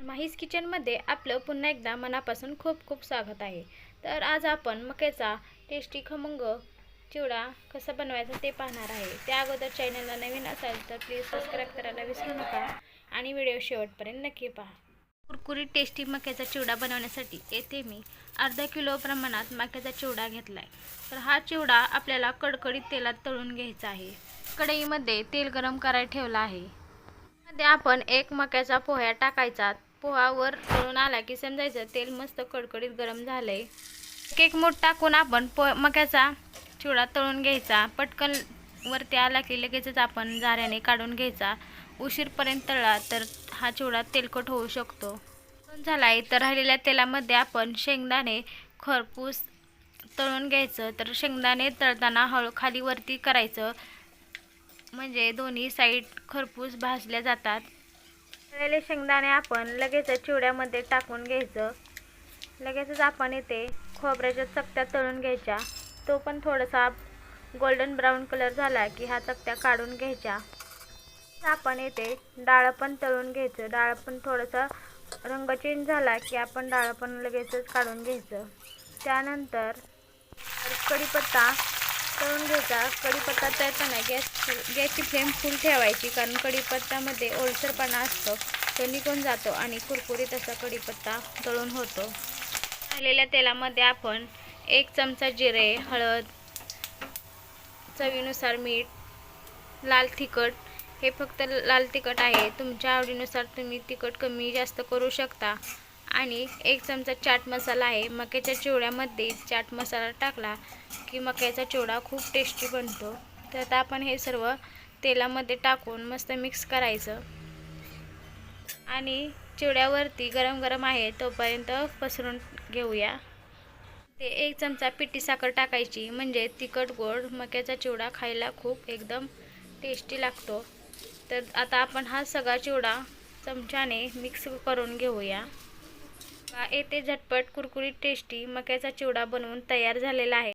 माहीस किचनमध्ये आपलं पुन्हा एकदा मनापासून खूप खूप स्वागत आहे. तर आज आपण मक्याचा टेस्टी खमंग चिवडा कसा बनवायचा ते पाहणार आहे. त्या अगोदर चॅनलला नवीन असाल तर प्लीज सबस्क्राईब करायला विसरू नका आणि व्हिडिओ शेवटपर्यंत नक्की पहा. कुरकुरीत टेस्टी मक्याचा चिवडा बनवण्यासाठी येथे मी अर्धा किलो प्रमाणात मक्याचा चिवडा घेतला आहे तर हा चिवडा आपल्याला कडकडीत तेलात तळून घ्यायचा आहे. कढईमध्ये तेल गरम करायला ठेवलं आहे. मध्ये आपण एक मक्याचा पोह्या टाकायचा. पोहा वर तळून आला की समजायचं तेल मस्त कडकडीत गरम झालंय. एक एक मूठ टाकून आपण पो मक्याचा चिवडा तळून घ्यायचा. पटकन वरती आला की लगेचच आपण झाऱ्याने काढून घ्यायचा. उशीरपर्यंत तळला तर हा चिवडा तेलकट होऊ शकतो. झाला झालाय तर राहिलेल्या तेलामध्ये आपण शेंगदाणे खरपूस तळून घ्यायचं. तर शेंगदाणे तळताना हळू खाली वरती करायचं. म्हणजे दोन्ही साईड खरपूस भाजल्या जातात. तळलेले शेंगदाणे आपण लगेच चिवड्यामध्ये टाकून घ्यायचं. लगेचच आपण इथे खोबऱ्याच्या चकत्या तळून घ्यायच्या. तो पण थोडासा गोल्डन ब्राऊन कलर झाला की ह्या चकत्या काढून घ्यायच्या. आपण इथे डाळ पण तळून घ्यायचं. डाळ पण थोडंसं रंग चेंज झाला की आपण डाळ पण लगेचच काढून घ्यायचं. त्यानंतर कढीपत्ता तळून घ्यायचा. कढीपत्ता तळताना गॅस गॅसची फ्लेम फुल ठेवायची कारण कढीपत्त्यामध्ये ओलसरपणा असतो तो निघून जातो आणि कुरकुरीत असा कढीपत्ता तळून होतो. राहिलेल्या तेलामध्ये आपण एक चमचा जिरे हळद चवीनुसार मीठ लाल तिखट हे फक्त लाल तिखट आहे. तुमच्या आवडीनुसार तुम्ही तिखट कमी जास्त करू शकता. आणि एक चमचा चाट मसाला आहे. मक्याच्या चिवड्यामध्ये चाट मसाला टाकला की मक्याचा चिवडा खूप टेस्टी बनतो. तर आता आपण हे सर्व तेलामध्ये टाकून मस्त मिक्स करायचं. आणि चिवड्यावरती गरम गरम आहे तोपर्यंत पसरून घेऊया. ते एक चमचा पिठी साखर टाकायची. म्हणजे तिखट गोड मक्याचा चिवडा खायला खूप एकदम टेस्टी लागतो. तर आता आपण हा सगळा चिवडा चमच्याने मिक्स करून घेऊया. येथे झटपट कुरकुरीत टेस्टी मक्याचा चिवडा बनवून तयार झालेला आहे.